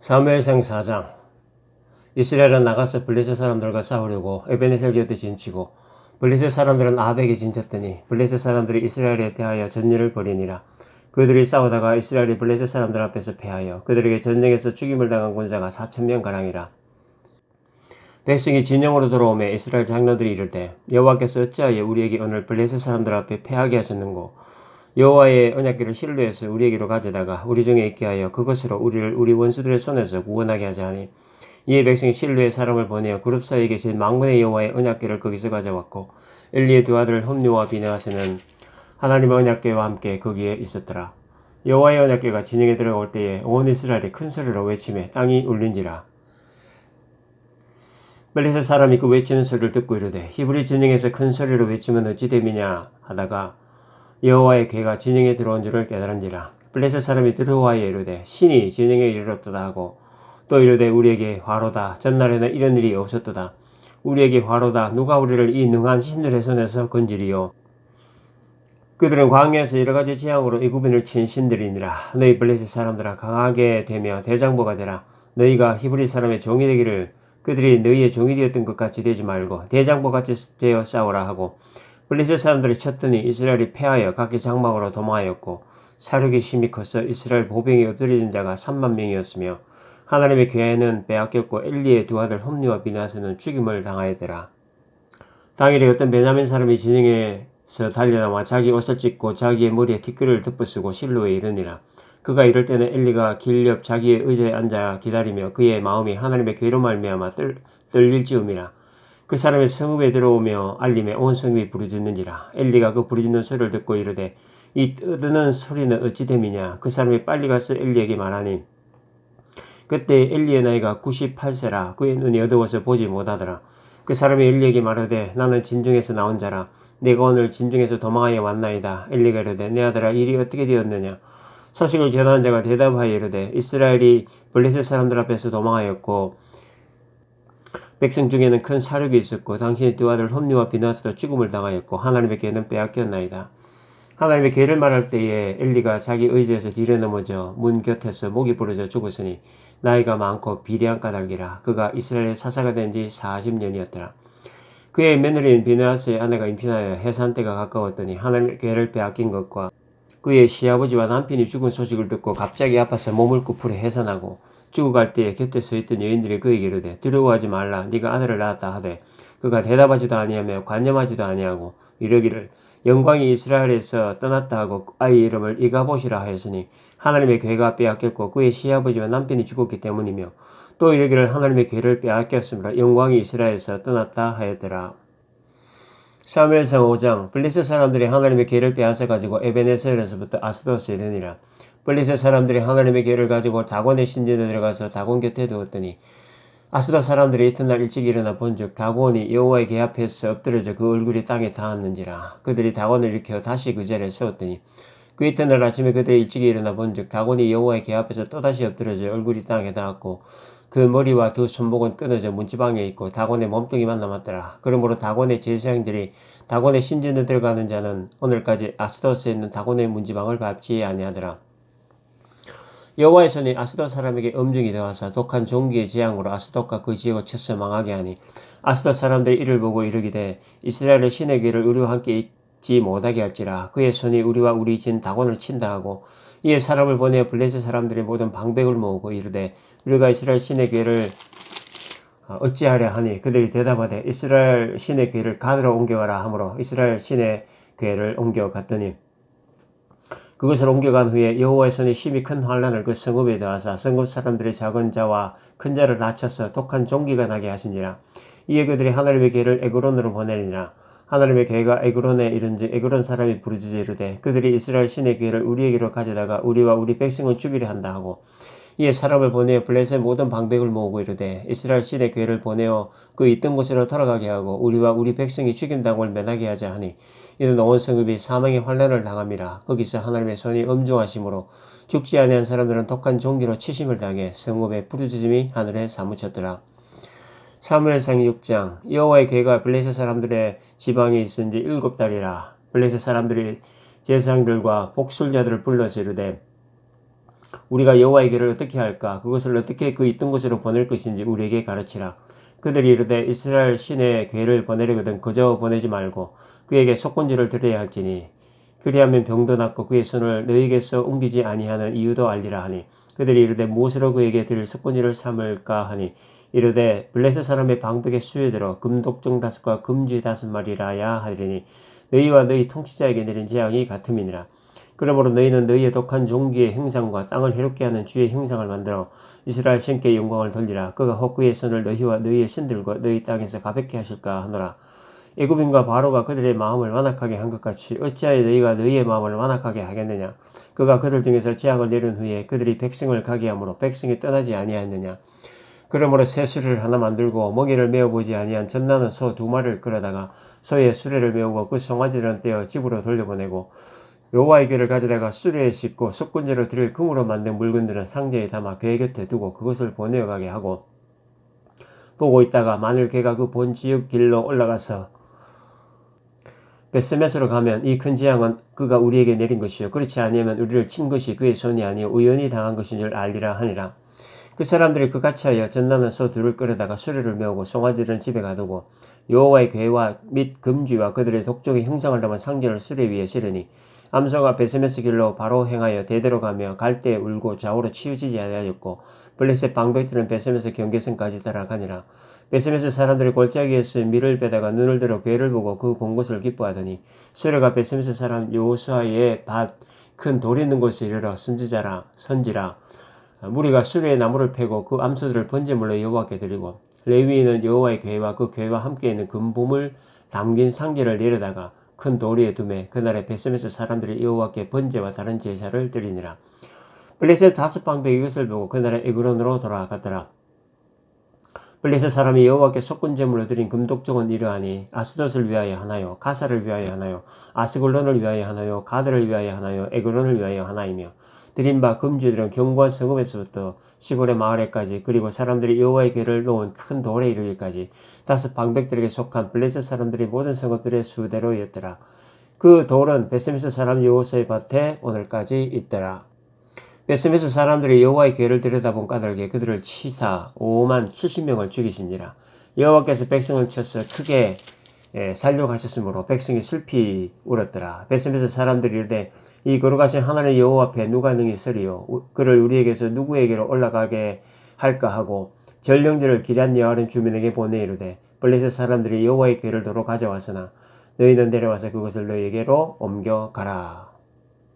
사무엘상 4장. 이스라엘은 나가서 블레셋 사람들과 싸우려고 에베네셀 곁에 진치고 블레셋 사람들은 아벡에 진쳤더니 블레셋 사람들이 이스라엘에 대하여 전율을 벌이니라. 그들이 싸우다가 이스라엘이 블레셋 사람들 앞에서 패하여 그들에게 전쟁에서 죽임을 당한 군사가 4천명 가량이라. 백성이 진영으로 들어오매 이스라엘 장로들이 이르되 여호와께서 어찌하여 우리에게 오늘 블레셋 사람들 앞에 패하게 하셨는고 여호와의 언약궤를 실로에서 우리에게로 가져다가 우리 중에 있게 하여 그것으로 우리를 우리 원수들의 손에서 구원하게 하자 하니 이에 백성이 실로의 사람을 보내어 그룹 사이에 계신 망군의 여호와의 언약궤를 거기서 가져왔고 엘리의 두 아들 홈리와 비네아스는 하나님의 언약궤와 함께 거기에 있었더라. 여호와의 언약궤가 진영에 들어올 때에 온 이스라엘이 큰 소리로 외치매 땅이 울린지라. 블레셋 사람이 그 외치는 소리를 듣고 이르되 히브리 진영에서 큰 소리로 외치면 어찌 됨이냐 하다가 여호와의 괴가 진영에 들어온 줄을 깨달은지라. 블레셋 사람이 들어와에 이르되 신이 진영에 이르렀도다 하고 또 이르되 우리에게 화로다. 전날에는 이런 일이 없었도다. 우리에게 화로다. 누가 우리를 이 능한 신들의 손에서 건지리요? 그들은 광야에서 여러 가지 재앙으로 애굽인을 친 신들이니라. 너희 블레셋 사람들아 강하게 되며 대장보가 되라. 너희가 히브리 사람의 종이 되기를 그들이 너희의 종이 되었던 것 같이 되지 말고 대장보 같이 되어 싸우라 하고 블레셋 사람들이 쳤더니 이스라엘이 패하여 각기 장막으로 도망하였고 사륙이 심히 커서 이스라엘 보병이 엎드려진 자가 3만 명이었으며 하나님의 교회는 빼앗겼고 엘리의 두 아들 홈리와 비나스는 죽임을 당하였더라. 당일에 어떤 베냐민 사람이 진영에서 달려나와 자기 옷을 찢고 자기의 머리에 티끌을 덮어쓰고 실로에 이르니라. 그가 이럴 때는 엘리가 길 옆 자기의 의자에 앉아 기다리며 그의 마음이 하나님의 괴로 말미암아 떨, 떨릴지음이라. 그 사람의 성읍에 들어오며 알림에 온 성읍이 부르짖는지라. 엘리가 그 부르짖는 소리를 듣고 이르되 이 떠드는 소리는 어찌 됨이냐? 그 사람이 빨리 가서 엘리에게 말하니 그때 엘리의 나이가 98세라. 그의 눈이 어두워서 보지 못하더라. 그 사람이 엘리에게 말하되 나는 진중에서 나온 자라. 내가 오늘 진중에서 도망하여 왔나이다. 엘리가 이르되 내 아들아 일이 어떻게 되었느냐? 소식을 전한 자가 대답하여 이르되 이스라엘이 블레셋 사람들 앞에서 도망하였고 백성 중에는 큰 사륙이 있었고 당신의 두 아들 홈리와 비나스도 죽음을 당하였고 하나님의 괴는 빼앗겼나이다. 하나님의 괴를 말할 때에 엘리가 자기 의지에서 뒤로 넘어져 문 곁에서 목이 부러져 죽었으니 나이가 많고 비리한 까닭이라 그가 이스라엘의 사사가 된 지 40년이었더라. 그의 며느리인 비나스의 아내가 임신하여 해산 때가 가까웠더니 하나님의 괴를 빼앗긴 것과 그의 시아버지와 남편이 죽은 소식을 듣고 갑자기 아파서 몸을 굽풀어 해산하고 죽어 갈 때에 곁에 서 있던 여인들이 그에게 이르되 두려워하지 말라 네가 아들을 낳았다 하되 그가 대답하지도 아니하며 관념하지도 아니하고 이러기를 영광이 이스라엘에서 떠났다 하고 아이 이름을 이가보시라 하였으니 하나님의 괴가 빼앗겼고 그의 시아버지와 남편이 죽었기 때문이며 또 이르기를 하나님의 괴를 빼앗겼으므로 영광이 이스라엘에서 떠났다 하였더라. 사무엘상 5장 블레셋 사람들이 하나님의 괴를 빼앗아 가지고 에베네셀에서부터 아스도스에 이르니라. 블레셋 사람들이 하나님의 괴를 가지고 다곤의 신전에 들어가서 다곤 곁에 두었더니 아스도 사람들이 이튿날 일찍 일어나 본즉 다곤이 여호와의 궤 앞에서 엎드려져 그 얼굴이 땅에 닿았는지라 그들이 다곤을 일으켜 다시 그 자리에 세웠더니 그 이튿날 아침에 그들이 일찍 일어나 본즉 다곤이 여호와의 궤 앞에서 또다시 엎드려져 얼굴이 땅에 닿았고 그 머리와 두 손목은 끊어져 문지방에 있고 다곤의 몸뚱이만 남았더라. 그러므로 다곤의 제사장들이 다곤의 신전에 들어가는 자는 오늘까지 아스도스에 있는 다곤의 문지방을 밟지 아니하더라. 여호와의 손이 아스돗 사람에게 엄중히 되어서 독한 종기의 재앙으로 아스돗과 그 지역을 쳐서 망하게 하니 아스돗 사람들이 이를 보고 이르기되 이스라엘의 신의 귀를 우리와 함께 있지 못하게 할지라. 그의 손이 우리와 우리 진 다곤을 친다 하고 이에 사람을 보내어 블레셋 사람들이 모든 방백을 모으고 이르되 우리가 이스라엘 신의 괴를 어찌하려 하니 그들이 대답하되 이스라엘 신의 괴를 가드로 옮겨가라 하므로 이스라엘 신의 괴를 옮겨 갔더니 그것을 옮겨간 후에 여호와의 손이 심히 큰 환란을 그 성읍에 더하사 성읍 사람들의 작은 자와 큰 자를 낮춰서 독한 종기가 나게 하시니라. 이에 그들이 하나님의 괴를 에그론으로 보내니라. 하나님의 괴가 에그론에 이른즉 에그론 사람이 부르짖어 이르되 그들이 이스라엘 신의 괴를 우리에게로 가져다가 우리와 우리 백성을 죽이려 한다 하고 이에 사람을 보내어 블레셋 모든 방백을 모으고 이르되 이스라엘 신의 괴를 보내어 그 있던 곳으로 돌아가게 하고 우리와 우리 백성이 죽임당을 면하게 하자 하니 이는 온 성읍이 사망의 환란을 당함이라 거기서 하나님의 손이 엄중하심으로 죽지 아니한 사람들은 독한 종기로 치심을 당해 성읍의 부르짖음이 하늘에 사무쳤더라. 사무엘상 6장 여호와의 괴가 블레셋 사람들의 지방에 있은 지 일곱 달이라 블레셋 사람들이 제사장들과 복술자들을 불러 지르되 우리가 여호와의 길을 어떻게 할까? 그것을 어떻게 그 있던 곳으로 보낼 것인지 우리에게 가르치라. 그들이 이르되 이스라엘 신의 괴를 보내려거든 그저 보내지 말고 그에게 속건지를 드려야 할지니 그리하면 병도 낫고 그의 손을 너희에게서 옮기지 아니하는 이유도 알리라 하니 그들이 이르되 무엇으로 그에게 드릴 속건지를 삼을까 하니 이르되 블레셋 사람의 방백의 수요대로 금독종 다섯과 금쥐 다섯 마리라야 하리니 너희와 너희 통치자에게 내린 재앙이 같음이니라 그러므로 너희는 너희의 독한 종기의 행상과 땅을 해롭게 하는 주의 행상을 만들어 이스라엘 신께 영광을 돌리라. 그가 혹 그의 손을 너희와 너희의 신들과 너희 땅에서 가볍게 하실까 하노라. 애굽인과 바로가 그들의 마음을 완악하게 한 것 같이 어찌하여 너희가 너희의 마음을 완악하게 하겠느냐? 그가 그들 중에서 재앙을 내린 후에 그들이 백성을 가게 하므로 백성이 떠나지 아니하였느냐? 그러므로 새 수레를 하나 만들고 먹이를 메어보지 아니한 전나는 소 두 마리를 끌어다가 소의 수레를 메우고 그 송아지를 떼어 집으로 돌려보내고 여호와의 길을 가져다가 수레에 싣고 속군제로 드릴 금으로 만든 물건들은 상자에 담아 괴 곁에 두고 그것을 보내어 가게 하고 보고 있다가 만일 괴가 그 본 지역 길로 올라가서 베스메스로 가면 이 큰 재앙은 그가 우리에게 내린 것이요. 그렇지 아니하면 우리를 친 것이 그의 손이 아니요 우연히 당한 것인 줄 알리라 하니라. 그 사람들이 그같이 하여 전나는 소 둘을 끌어다가 수레를 메우고 송아지들은 집에 가두고 여호와의 괴와 및 금쥐와 그들의 독종의 형상을 담은 상자를 수레 위에 실으니 암소가 베스메스 길로 바로 행하여 대대로 가며 갈대에 울고 좌우로 치우치지 아니하였고 블레셋 방백들은 베스메스 경계선까지 따라가니라. 베스메스 사람들이 골짜기에서 밀을 빼다가 눈을 들어 괴를 보고 그 본 것을 기뻐하더니 수레가 베스메스 사람 요수아의 밭 큰돌 있는 곳에 이르러 선지자라 선지라. 무리가 수레에 나무를 패고 그 암소들을 번제물로 여호와께 드리고 레위인은 여호와의 괴와 그 괴와 함께 있는 금봄을 담긴 상제를 내려다가 큰 도리에 두매 그날에 베스메스 사람들이 여호와께 번제와 다른 제사를 드리니라. 블레셋 다섯 방백이 이것을 보고 그날에 에그론으로 돌아갔더라. 블레셋 사람이 여호와께 속건제물로 드린 금독종은 이러하니 아스돗을 위하여 하나요? 가사를 위하여 하나요? 아스골론을 위하여 하나요? 가드를 위하여 하나요? 에그론을 위하여 하나이며 드린 바 금주들은 경관 성읍에서부터 시골의 마을에까지 그리고 사람들이 여호와의 궤를 놓은 큰 돌에 이르기까지 다섯 방백들에게 속한 블레셋 사람들이 모든 성읍들의 수대로였더라. 그 돌은 베스메스 사람 여호사의 밭에 오늘까지 있더라. 베스메스 사람들이 여호와의 궤를 들여다본 까닭에 그들을 치사 5만 70명을 죽이시니라. 여호와께서 백성을 쳐서 크게 예, 살려가셨으므로 백성이 슬피 울었더라. 베스메스 사람들이 이르되 이 거룩하신 하나님 여호와 앞에 누가 능히 서리요 그를 우리에게서 누구에게로 올라가게 할까 하고 전령들을 기란 여하른 주민에게 보내 이르되 블레셋 사람들이 여호와의 궤를 도로 가져와서나 너희는 내려와서 그것을 너희에게로 옮겨가라.